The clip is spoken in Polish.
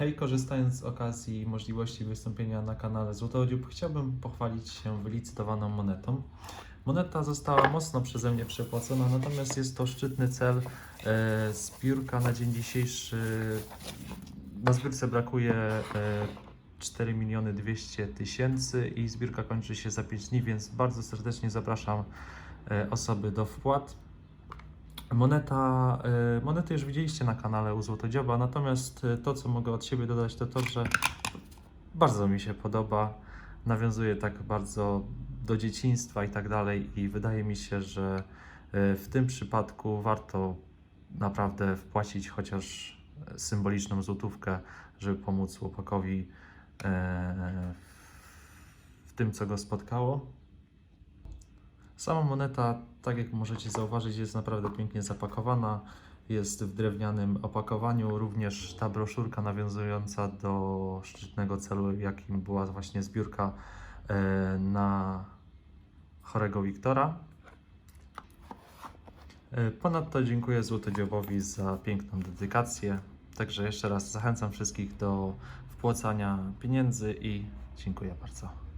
Hej, korzystając z okazji możliwości wystąpienia na kanale Złotodziób, chciałbym pochwalić się wylicytowaną monetą. Moneta została mocno przeze mnie przepłacona, natomiast jest to szczytny cel. E, Zbiórka na dzień dzisiejszy, na zbiórce brakuje e, 4 miliony 200 tysięcy i zbiórka kończy się za 5 dni, więc bardzo serdecznie zapraszam e, osoby do wpłat. Moneta, y, monety już widzieliście na kanale u Złotodzioba, natomiast y, to, co mogę od siebie dodać, to to, że bardzo mi się podoba, nawiązuje tak bardzo do dzieciństwa i tak dalej i wydaje mi się, że y, w tym przypadku warto naprawdę wpłacić chociaż symboliczną złotówkę, żeby pomóc chłopakowi w tym, co go spotkało. Sama moneta, tak jak możecie zauważyć, jest naprawdę pięknie zapakowana. Jest w drewnianym opakowaniu. Również ta broszurka nawiązująca do szczytnego celu, jakim była właśnie zbiórka e, na chorego Wiktora. E, Ponadto dziękuję Złotodziobowi za piękną dedykację. Także jeszcze raz zachęcam wszystkich do wpłacania pieniędzy i dziękuję bardzo.